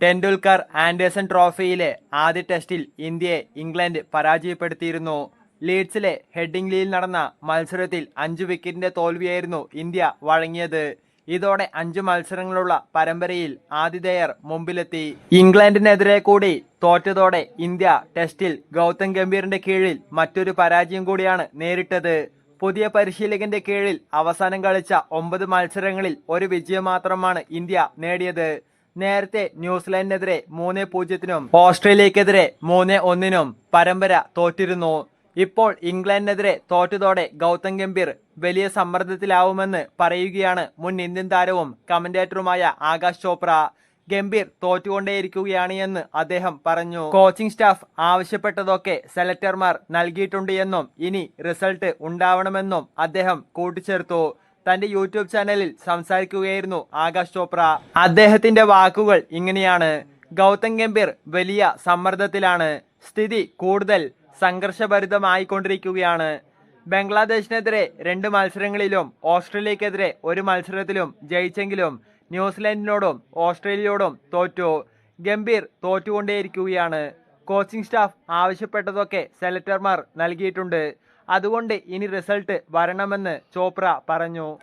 Tendulkar Anderson ട്രോഫിയിലെ ആദ്യ ടെസ്റ്റിൽ ഇന്ത്യയെ ഇംഗ്ലണ്ട് പരാജയപ്പെടുത്തിയിരുന്നു. ലീഡ്സിലെ ഹെഡിംഗ്ലിയിൽ നടന്ന മത്സരത്തിൽ അഞ്ച് വിക്കറ്റിന്റെ തോൽവിയായിരുന്നു ഇന്ത്യ വഴങ്ങിയത്. ഇതോടെ അഞ്ച് മത്സരങ്ങളുള്ള പരമ്പരയിൽ ആതിഥേയർ മുമ്പിലെത്തി. ഇംഗ്ലണ്ടിനെതിരെ കൂടി തോറ്റതോടെ ഇന്ത്യ ടെസ്റ്റിൽ ഗൗതം ഗംഭീറിന്റെ കീഴിൽ മറ്റൊരു പരാജയം കൂടിയാണ് നേരിട്ടത്. പുതിയ പരിശീലകന്റെ കീഴിൽ അവസാനം കളിച്ച ഒമ്പത് മത്സരങ്ങളിൽ ഒരു വിജയം മാത്രമാണ് ഇന്ത്യ നേടിയത്. നേരത്തെ ന്യൂസിലാൻഡിനെതിരെ മൂന്ന് പൂജ്യത്തിനും ഓസ്ട്രേലിയക്കെതിരെ മൂന്ന് ഒന്നിനും പരമ്പര തോറ്റിരുന്നു. ഇപ്പോൾ ഇംഗ്ലണ്ടിനെതിരെ തോറ്റതോടെ ഗൗതം ഗംഭീർ വലിയ സമ്മർദ്ദത്തിലാവുമെന്ന് പറയുകയാണ് മുൻ ഇന്ത്യൻ താരവും കമന്റേറ്ററുമായ ആകാശ് ചോപ്ര. ഗംഭീർ തോറ്റുകൊണ്ടേയിരിക്കുകയാണ് എന്ന് അദ്ദേഹം പറഞ്ഞു. കോച്ചിംഗ് സ്റ്റാഫ് ആവശ്യപ്പെട്ടതൊക്കെ സെലക്ടർമാർ നൽകിയിട്ടുണ്ട് എന്നും ഇനി റിസൾട്ട് ഉണ്ടാവണമെന്നും അദ്ദേഹം കൂട്ടിച്ചേർത്തു. തന്റെ യൂട്യൂബ് ചാനലിൽ സംസാരിക്കുകയായിരുന്നു ആകാശ് ചോപ്ര. അദ്ദേഹത്തിന്റെ വാക്കുകൾ ഇങ്ങനെയാണ്. ഗൗതം ഗംഭീർ വലിയ സമ്മർദ്ദത്തിലാണ് സ്ഥിതി കൂടുതൽ സംഘർഷഭരിതമായിക്കൊണ്ടിരിക്കുകയാണ്. ബംഗ്ലാദേശിനെതിരെ രണ്ട് മത്സരങ്ങളിലും ഓസ്ട്രേലിയക്കെതിരെ ഒരു മത്സരത്തിലും ജയിച്ചെങ്കിലും ന്യൂസിലൻഡിനോടും ഓസ്ട്രേലിയയോടും തോറ്റു. ഗംഭീർ തോറ്റുകൊണ്ടേയിരിക്കുകയാണ്. കോച്ചിംഗ് സ്റ്റാഫ് ആവശ്യപ്പെട്ടതൊക്കെ സെലക്ടർമാർ നൽകിയിട്ടുണ്ട്. അതുകൊണ്ട് ഇനി റിസൾട്ട് വരണമെന്ന് ചോപ്ര പറഞ്ഞു.